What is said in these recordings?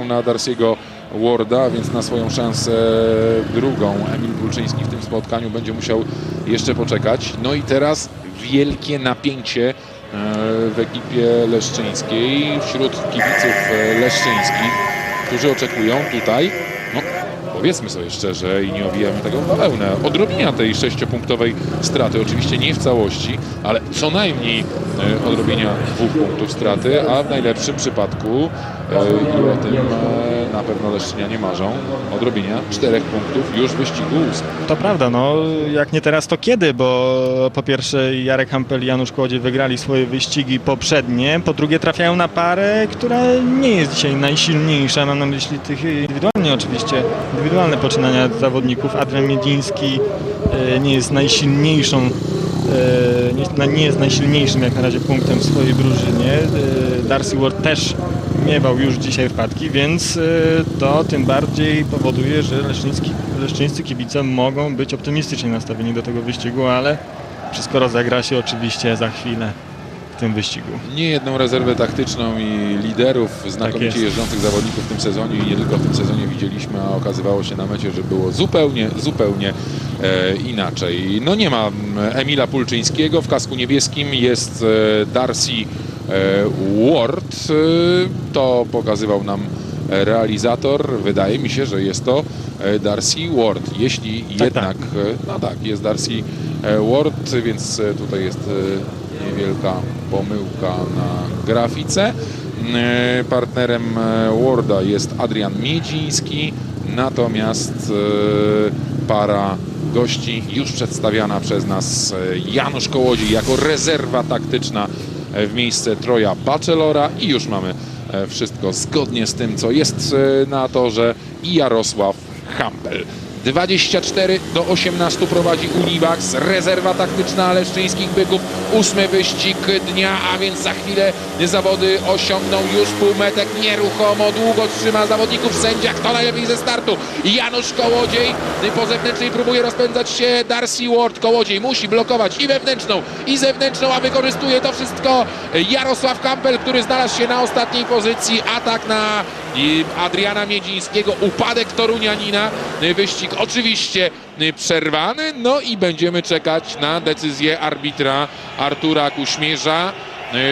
na Darsiego Warda, więc na swoją szansę drugą Emil Bulczyński w tym spotkaniu będzie musiał jeszcze poczekać. No i teraz wielkie napięcie e, w ekipie leszczyńskiej, wśród kibiców e, leszczyńskich, którzy oczekują tutaj, powiedzmy sobie szczerze i nie owijamy tego w bawełnę, odrobienia tej sześciopunktowej straty. Oczywiście nie w całości, ale co najmniej e, odrobienia dwóch punktów straty, a w najlepszym przypadku e, i o tym e, na pewno Leszczynianie marzą, odrobienia czterech punktów już w wyścigu ósmym. To prawda, no jak nie teraz, to kiedy? Bo po pierwsze Jarek Hampel i Janusz Kłodzie wygrali swoje wyścigi poprzednie, po drugie trafiają na parę, która nie jest dzisiaj najsilniejsza, mam na myśli tych indywidualnie oczywiście, indywidualne poczynania zawodników. Adrian Miedziński e, nie jest najsilniejszą, e, nie, jest najsilniejszym jak na razie punktem w swojej drużynie. E, Darcy Ward też miewał już dzisiaj wpadki, więc e, to tym bardziej powoduje, że leszczyński, leszczyńscy kibice mogą być optymistycznie nastawieni do tego wyścigu, ale wszystko rozegra się oczywiście za chwilę w tym wyścigu. Nie jedną rezerwę taktyczną i liderów, znakomicie Tak jeżdżących zawodników w tym sezonie i nie tylko w tym sezonie widzieliśmy, a okazywało się na mecie, że było zupełnie, zupełnie e, inaczej. No nie ma mm, Emila Pulczyńskiego, w kasku niebieskim jest e, Darcy Ward, e, to pokazywał nam e, realizator. Wydaje mi się, że jest to e, Darcy Ward. Jeśli Tak, jednak, e, no tak, jest Darcy e, Ward, więc e, tutaj jest e, niewielka pomyłka na grafice. E, Partnerem e, Warda jest Adrian Miedziński, natomiast e, para gości już przedstawiana przez nas e, Janusz Kołodziej jako rezerwa taktyczna e, w miejsce Troja Bachelora i już mamy e, wszystko zgodnie z tym, co jest e, na torze i Jarosław Hampel. 24 do 18 prowadzi Univax, rezerwa taktyczna leszczyńskich byków. Ósmy wyścig dnia, a więc za chwilę zawody osiągną już półmetek nieruchomo. Długo trzyma zawodników sędzia. Kto najlepiej ze startu? Janusz Kołodziej. Po zewnętrznej próbuje rozpędzać się Darcy Ward. Kołodziej musi blokować i wewnętrzną, i zewnętrzną, a wykorzystuje to wszystko Jarosław Kampel, który znalazł się na ostatniej pozycji. Atak na i Adriana Miedzińskiego, upadek Torunianina, wyścig oczywiście przerwany, no i będziemy czekać na decyzję arbitra Artura Kuśmierza.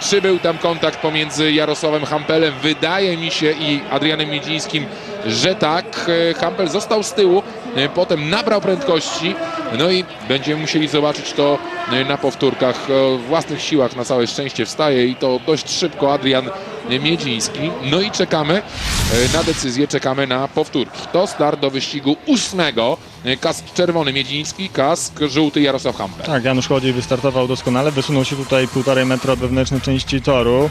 Czy był tam kontakt pomiędzy Jarosławem Hampelem? Wydaje mi się i Adrianem Miedzińskim, że tak. Hampel został z tyłu, potem nabrał prędkości, no i będziemy musieli zobaczyć to na powtórkach. O własnych siłach na całe szczęście wstaje i to dość szybko Adrian Miedziński. No i czekamy e, na decyzję, czekamy na powtórki. To start do wyścigu ósmego. E, Kask czerwony Miedziński, kask żółty Jarosław Hampel. Tak, Janusz Kłodziej wystartował doskonale, wysunął się tutaj półtorej metra od wewnętrznej części toru.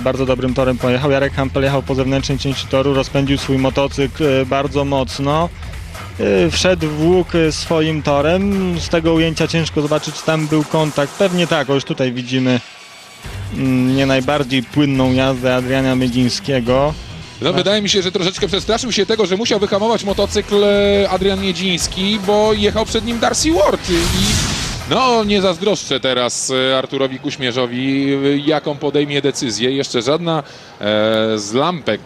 Bardzo dobrym torem pojechał. Jarek Hampel jechał po zewnętrznej części toru, rozpędził swój motocykl bardzo mocno. Yy, Wszedł w łuk swoim torem. Z tego ujęcia ciężko zobaczyć, czy tam był kontakt. Pewnie tak, już tutaj widzimy mm, nie najbardziej płynną jazdę Adriana Miedzińskiego. No, wydaje mi się, że troszeczkę przestraszył się tego, że musiał wyhamować motocykl e, Adrian Miedziński, bo jechał przed nim Darcy Ward i no nie zazdroszczę teraz e, Arturowi Kuśmierzowi, e, jaką podejmie decyzję. Jeszcze żadna e, z lampek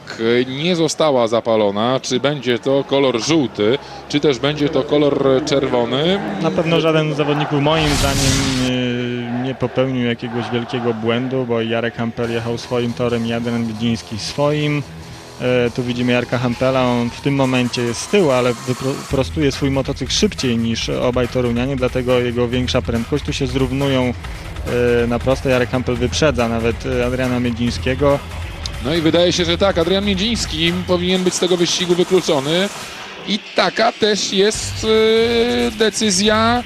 nie została zapalona. Czy będzie to kolor żółty, czy też będzie to kolor czerwony. Na pewno żaden z zawodników moim zdaniem nie popełnił jakiegoś wielkiego błędu, bo Jarek Hampel jechał swoim torem i Adrian Widziński swoim. E, Tu widzimy Jarka Hampela, on w tym momencie jest z tyłu, ale wypro- prostuje swój motocykl szybciej niż obaj Torunianie, dlatego jego większa prędkość. Tu się zrównują e, na proste. Jarek Hampel wyprzedza nawet e, Adriana Miedzińskiego. No i wydaje się, że tak, Adrian Miedziński powinien być z tego wyścigu wykluczony. I taka też jest decyzja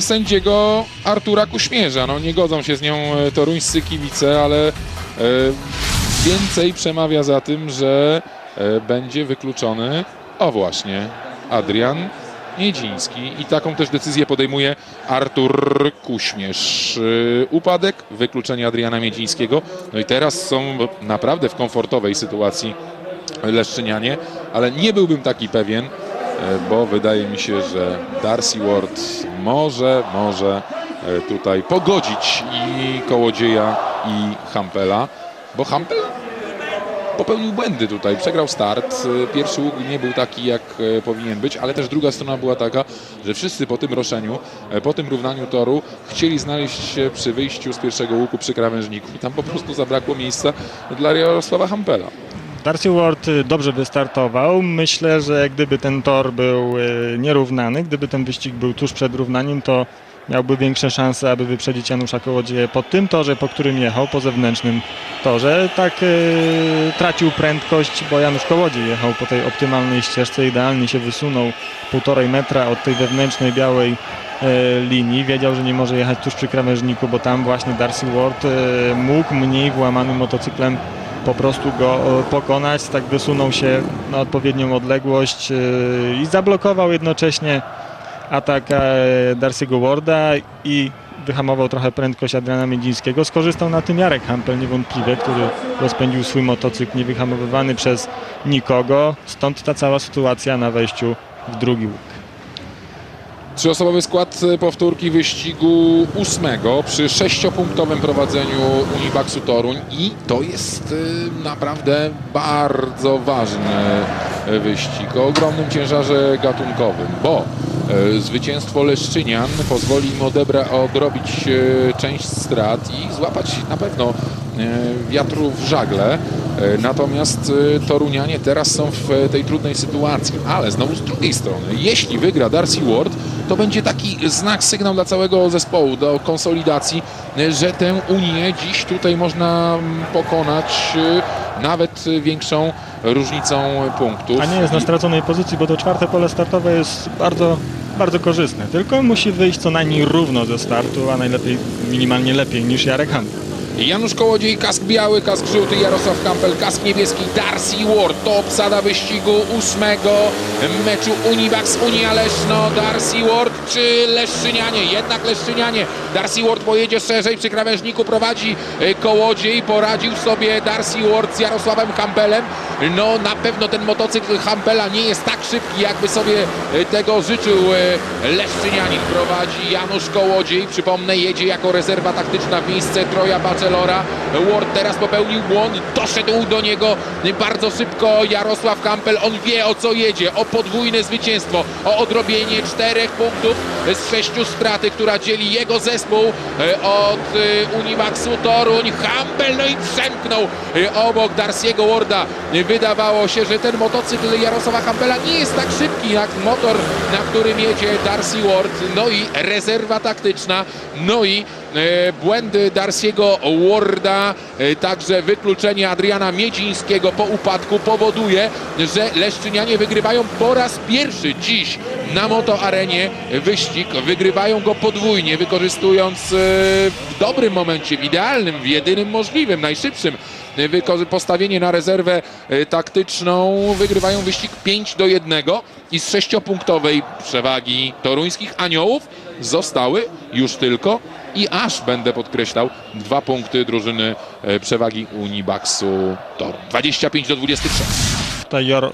sędziego Artura Kuśmierza. No nie godzą się z nią toruńscy kibice, ale więcej przemawia za tym, że e, będzie wykluczony, o właśnie, Adrian Miedziński. I taką też decyzję podejmuje Artur Kuśmierz. E, Upadek, wykluczenie Adriana Miedzińskiego. No i teraz są naprawdę w komfortowej sytuacji Leszczynianie, ale nie byłbym taki pewien, e, bo wydaje mi się, że Darcy Ward może, może tutaj pogodzić i Kołodzieja i Hampela, bo Hampel popełnił błędy tutaj, przegrał start. E, Pierwszy łuk nie był taki, jak e, powinien być, ale też druga strona była taka, że wszyscy po tym roszeniu, e, po tym równaniu toru chcieli znaleźć się przy wyjściu z pierwszego łuku przy krawężniku i tam po prostu zabrakło miejsca dla Jarosława Hampela. Darcy Ward y, dobrze wystartował. Myślę, że gdyby ten tor był y, nierównany, gdyby ten wyścig był tuż przed równaniem, to miałby większe szanse, aby wyprzedzić Janusza Kołodzieję po tym torze, po którym jechał, po zewnętrznym torze. Tak y, tracił prędkość, bo Janusz Kołodziej jechał po tej optymalnej ścieżce, idealnie się wysunął półtorej metra od tej wewnętrznej białej e, linii. Wiedział, że nie może jechać tuż przy krawężniku, bo tam właśnie Darcy Ward e, mógł mniej włamanym motocyklem po prostu go e, pokonać. Tak wysunął się na odpowiednią odległość e, i zablokował jednocześnie atak e, Darcy'ego Warda i wyhamował trochę prędkość Adriana Miedzińskiego. Skorzystał na tym Jarek Hampel niewątpliwie, który rozpędził swój motocykl niewyhamowywany przez nikogo. Stąd ta cała sytuacja na wejściu w drugi łuk. Trzyosobowy skład e, powtórki wyścigu ósmego przy sześciopunktowym prowadzeniu Unibaxu Toruń i to jest e, naprawdę bardzo ważny wyścig o ogromnym ciężarze gatunkowym, bo e, zwycięstwo Leszczynian pozwoli im odebra, odrobić e, część strat i złapać na pewno e, wiatru w żagle. E, Natomiast e, Torunianie teraz są w e, tej trudnej sytuacji. Ale znowu z drugiej strony, jeśli wygra Darcy Ward, to będzie taki znak, sygnał dla całego zespołu do konsolidacji, e, że tę Unię dziś tutaj można mm, pokonać e, nawet e, większą różnicą punktów. A nie jest na straconej pozycji, bo to czwarte pole startowe jest bardzo, bardzo korzystne. Tylko musi wyjść co najmniej równo ze startu, a najlepiej minimalnie lepiej niż Jarek Hampel. Janusz Kołodziej, kask biały, kask żółty, Jarosław Kampel, kask niebieski, Darcy Ward. To obsada wyścigu ósmego meczu Univax Unia Leszno. Darcy Ward czy Leszczynianie? Jednak Leszczynianie. Darcy Ward pojedzie szerzej przy krawężniku, prowadzi e, Kołodziej. Poradził sobie Darcy Ward z Jarosławem Kampelem. No na pewno ten motocykl Hampela nie jest tak szybki, jakby sobie e, tego życzył e, Leszczynianin. Prowadzi Janusz Kołodziej. Przypomnę, jedzie jako rezerwa taktyczna w miejsce Troja Bachelora. Ward teraz popełnił błąd, doszedł do niego bardzo szybko Jarosław Kampel. On wie o co jedzie, o podwójne zwycięstwo, o odrobienie czterech punktów z sześciu straty, która dzieli jego zespół e, od e, Univaxu Toruń. Kampel no i przemknął e, obok Darcy'ego Warda. Wydawało się, że ten motocykl Jarosława Kampela nie jest tak szybki jak motor, na którym jedzie Darcy Ward. No i rezerwa taktyczna, no i błędy Darcy'ego Warda, e, także wykluczenie Adriana Miedzińskiego po upadku powoduje, że Leszczynianie wygrywają po raz pierwszy dziś na motoarenie wyścig. Wygrywają go podwójnie, wykorzystując e, w dobrym momencie, w idealnym, w jedynym możliwym, najszybszym e, postawienie na rezerwę e, taktyczną. Wygrywają wyścig 5 do 1 i z sześciopunktowej przewagi toruńskich aniołów zostały już tylko i aż będę podkreślał dwa punkty drużyny e, przewagi Unibaxu Tor. 25 do 23. Tutaj Jor, e,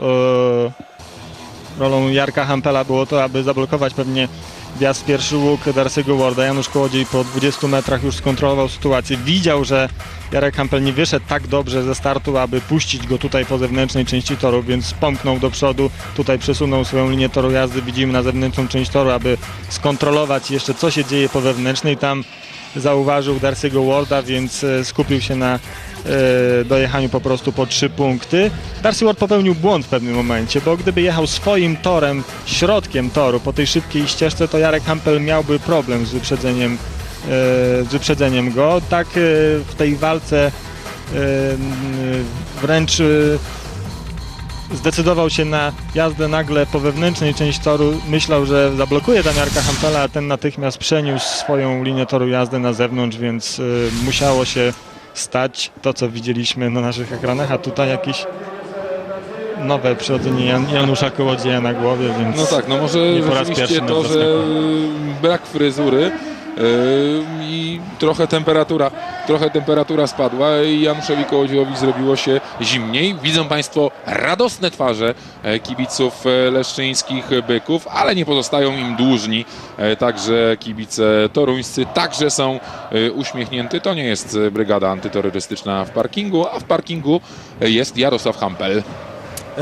rolą Jarka Hampela było to, aby zablokować pewnie wjazd pierwszy łuk Darcy'ego Warda. Janusz Kołodziej po 20 metrach już skontrolował sytuację. Widział, że Jarek Hampel nie wyszedł tak dobrze ze startu, aby puścić go tutaj po zewnętrznej części toru, więc pomknął do przodu. Tutaj przesunął swoją linię toru jazdy, widzimy na zewnętrzną część toru, aby skontrolować jeszcze co się dzieje po wewnętrznej. Tam zauważył Darcy'ego Warda, więc e, skupił się na dojechaniu po prostu po trzy punkty. Darcy Ward popełnił błąd w pewnym momencie, bo gdyby jechał swoim torem, środkiem toru po tej szybkiej ścieżce, to Jarek Hampel miałby problem z wyprzedzeniem, e, z wyprzedzeniem go. Tak e, w tej walce e, wręcz e, zdecydował się na jazdę nagle po wewnętrznej części toru. Myślał, że zablokuje tam Jarka Hampela, a ten natychmiast przeniósł swoją linię toru jazdy na zewnątrz, więc musiało się stać to, co widzieliśmy na naszych ekranach, a tutaj jakieś nowe przyrodzenie Jan, Janusza Kołodzieja na głowie, więc No tak, no może Nie po raz pierwszy to, że zaskakuje. brak fryzury yy, i trochę temperatura trochę temperatura spadła i Januszowi Kołodziejowi zrobiło się zimniej. Widzą Państwo radosne twarze e, kibiców e, leszczyńskich byków, ale nie pozostają im dłużni. E, Także kibice toruńscy także są uśmiechnięty. To nie jest brygada antyterrorystyczna w parkingu, a w parkingu jest Jarosław Hampel.